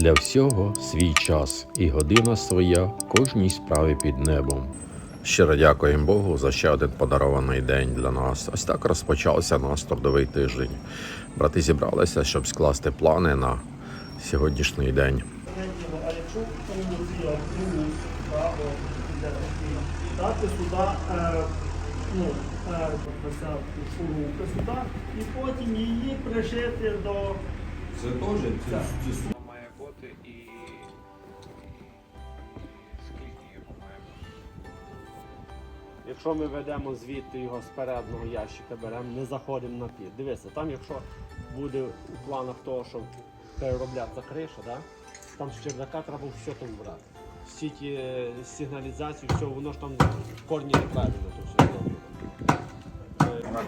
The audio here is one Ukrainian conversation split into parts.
Для всього свій час і година своя кожній справі під небом. Щиро дякуємо Богу за ще один подарований день для нас. Ось так розпочався наш трудовий тиждень. Брати зібралися, щоб скласти плани на сьогоднішній день. Дати сюди е, ну, е, сюди і потім її пришити до Це теж Якщо ми ведемо звідти його з переднього ящика, беремо, не заходимо на під. Дивися, там якщо буде у планах того, щоб переробляться криша, да? там з чердака треба все там брати. Всі ті е, сигналізації, все, воно ж там корні неправильно, то все зроблено.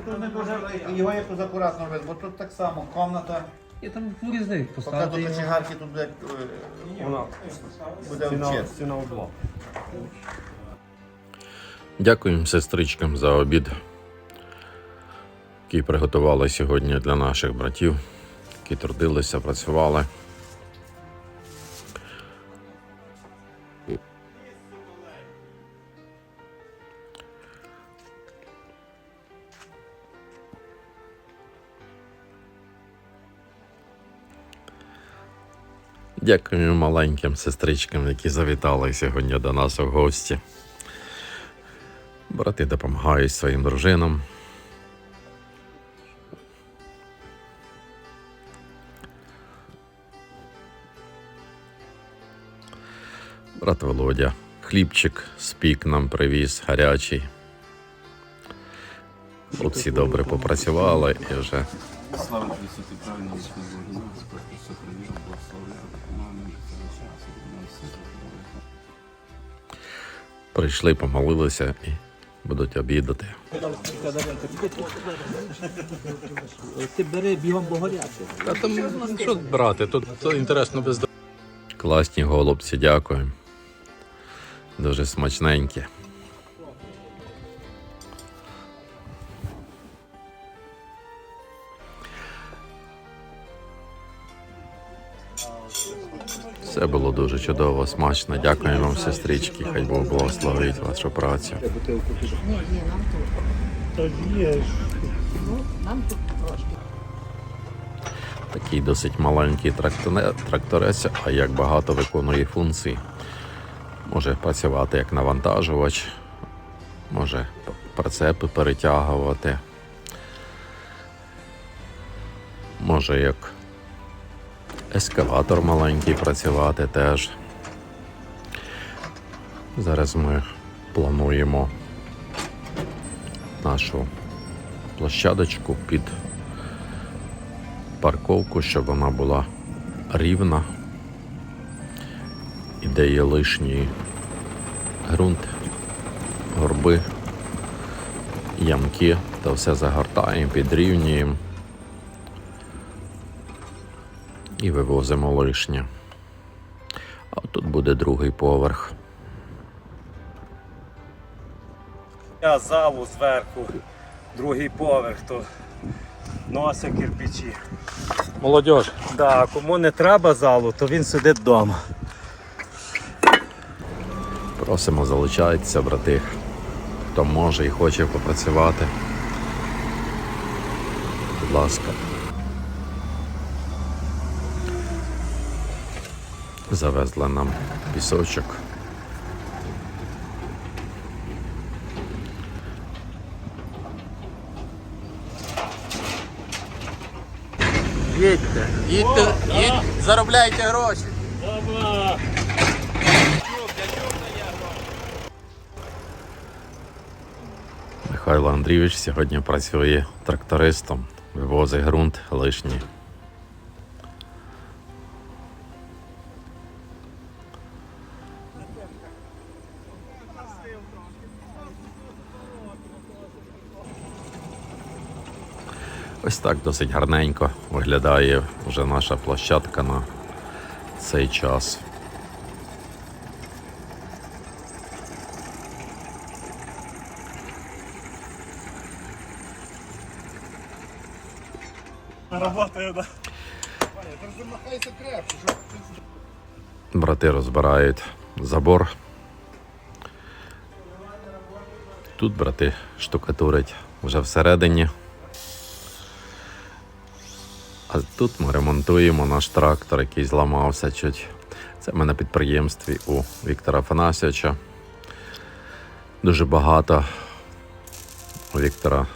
Тут не дуже його якось акуратно робити, бо тут так само комната, Я там різних поки поставити. до його. кочегарки тут буде, Вона буде стіна, вчити. стіна в блок. Дякуємо сестричкам за обід, який приготували сьогодні для наших братів, які трудилися, працювали. Дякуємо маленьким сестричкам, які завітали сьогодні до нас у гості. Брати допомагають своїм дружинам. Брат Володя, хлібчик спік нам привіз гарячий. Хлопці добре попрацювали і вже Слава Тобі, Святий, правильно наш, Господь, все привів, благословляв, допомагав, це час, і нам все зробили. прийшли, помолилися і будуть обідати. Ти бери бігом богоряче. Та там що брати? Тут інтересно без Класні голубці, дякую. Дуже смачненькі. Все було дуже чудово, смачно. Дякую вам, сестрички. Хай Бог благословить вашу працю. Ж. Такий досить маленький тракторець, а як багато виконує функцій. Може працювати як навантажувач, може прицепи перетягувати, може як ескаватор маленький працювати теж. Зараз ми плануємо нашу площадочку під парковку, щоб вона була рівна. І де є лишній ґрунт, горби, ямки, то все загортаємо, підрівнюємо і вивозимо лишнє. А тут буде другий поверх. Я залу зверху, другий поверх, то носить кирпичі. Молодіж. Да, кому не треба залу, то він сидить вдома. Просимо залучайтеся, брати, хто може і хоче попрацювати. Будь ласка. Завезли нам пісочок. Їдьте, їдьте, їдьте, заробляйте гроші. Михайло Андрійович сьогодні працює трактористом, вивозить ґрунт лишній. Ось так досить гарненько виглядає вже наша площадка на цей час. Работаю, да. Брати розбирають забор. Тут брати штукатурять вже всередині. А тут ми ремонтуємо наш трактор, який зламався чуть. Це ми на підприємстві у Віктора Афанасьовича. Дуже багато у Віктора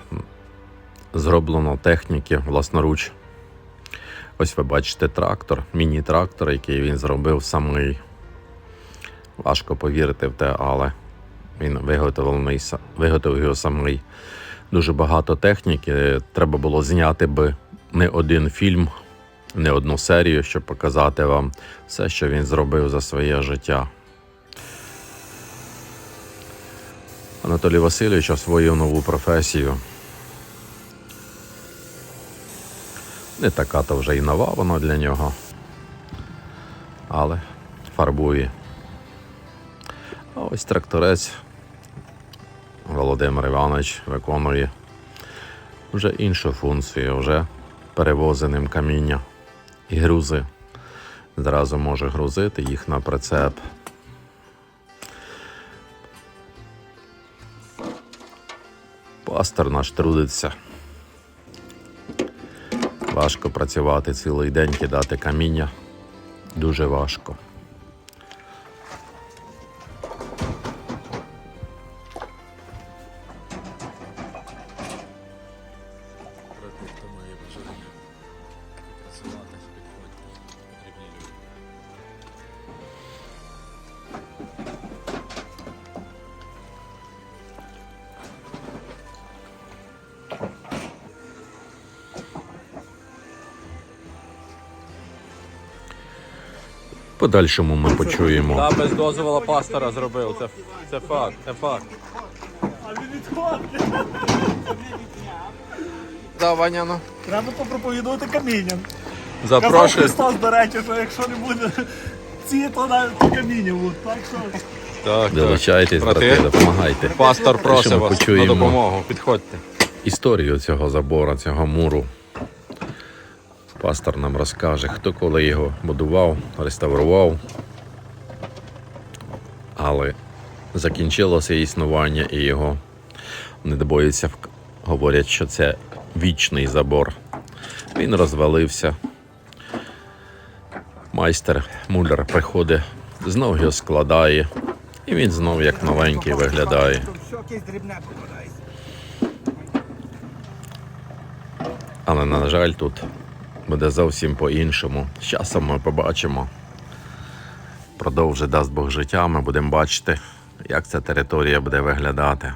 зроблено техніки власноруч. Ось ви бачите трактор, міні-трактор, який він зробив самий. Важко повірити в те, але він виготовлений, виготовив його самий. Дуже багато техніки. Треба було зняти би не один фільм, не одну серію, щоб показати вам все, що він зробив за своє життя. Анатолій Васильович освоїв нову професію. Не така то вже і нова вона для нього. Але фарбує. А ось тракторець Володимир Іванович виконує вже іншу функцію, вже перевозеним каміння і грузи. Зразу може грузити їх на прицеп. Пастор наш трудиться. Важко працювати цілий день, кидати каміння. Дуже важко. Подальшому ми почуємо. Та без дозволу пастора зробив. Це, це факт, це факт. Да, Ваняно. Треба попроповідувати камінням. Казав Запрошую. Христос, до речі, що якщо не буде ці, то навіть каміння будуть. Так що Так, так. Долучайтесь, Брати. брати, допомагайте. Пастор просить ми вас почуємо. на допомогу. Підходьте. Історію цього забору, цього муру. Пастор нам розкаже, хто коли його будував, реставрував. Але закінчилося існування і його не боїться, говорять, що це вічний забор. Він розвалився. Майстер Муляр приходить, знов його складає, і він знов як новенький виглядає. Але, на жаль, тут буде зовсім по-іншому. З часом ми побачимо. Продовжить дасть Бог життя, ми будемо бачити, як ця територія буде виглядати.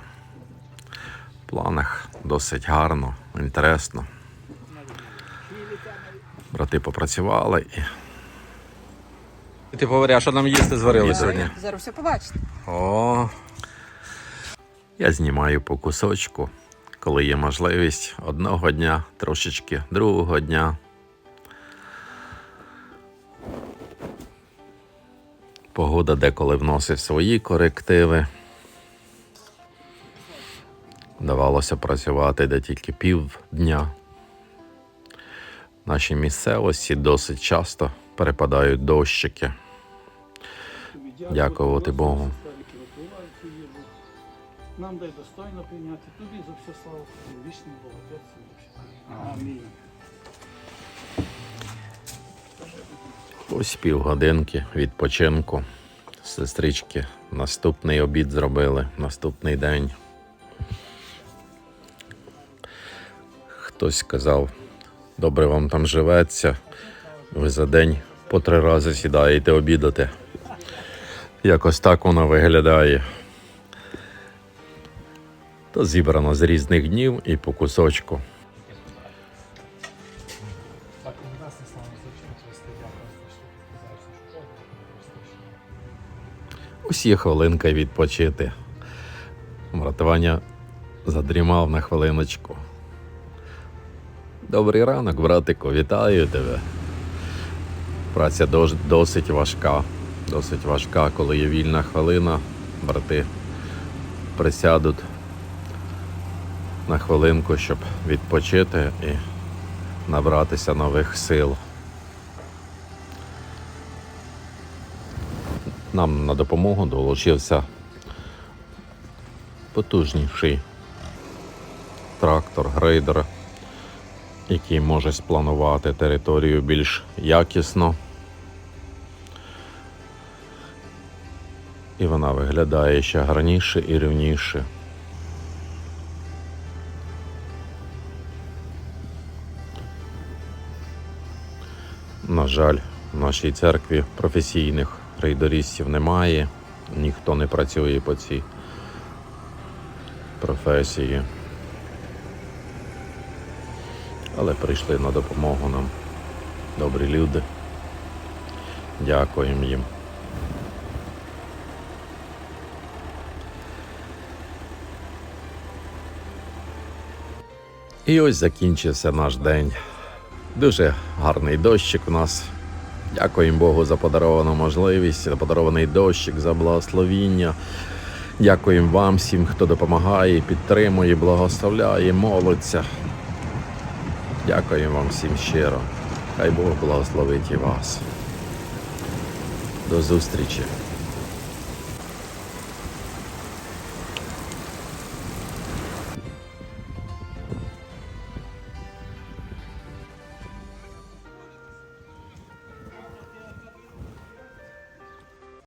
В планах досить гарно, інтересно. Брати попрацювали і Ти говори, а що нам їсти зварили сьогодні? Зараз все побачите. О, я знімаю по кусочку, коли є можливість одного дня, трошечки другого дня. Погода деколи вносить свої корективи. Давалося працювати де тільки півдня. В нашій місцевості досить часто перепадають дощики. Дякувати Богу. нам дай достойно прийняти. Тобі за все славу. Вічний Бог. Амінь. Ось півгодинки відпочинку. Сестрички наступний обід зробили, наступний день. Хтось сказав, добре вам там живеться. Ви за день по три рази сідаєте обідати. Якось так воно виглядає. То зібрано з різних днів і по кусочку. Є хвилинка відпочити. Братування задрімав на хвилиночку. Добрий ранок, братику, вітаю тебе. Праця досить важка. Досить важка, коли є вільна хвилина, брати присядуть на хвилинку, щоб відпочити і набратися нових сил. Нам на допомогу долучився потужніший трактор, грейдер, який може спланувати територію більш якісно. І вона виглядає ще гарніше і рівніше. На жаль, в нашій церкві професійних рейдерістів немає, ніхто не працює по цій професії. Але прийшли на допомогу нам добрі люди. Дякуємо їм. І ось закінчився наш день. Дуже гарний дощик у нас. Дякуємо Богу за подаровану можливість, за подарований дощик, за благословіння. Дякуємо вам всім, хто допомагає, підтримує, благословляє, молиться. Дякуємо вам всім щиро. Хай Бог благословить і вас. До зустрічі.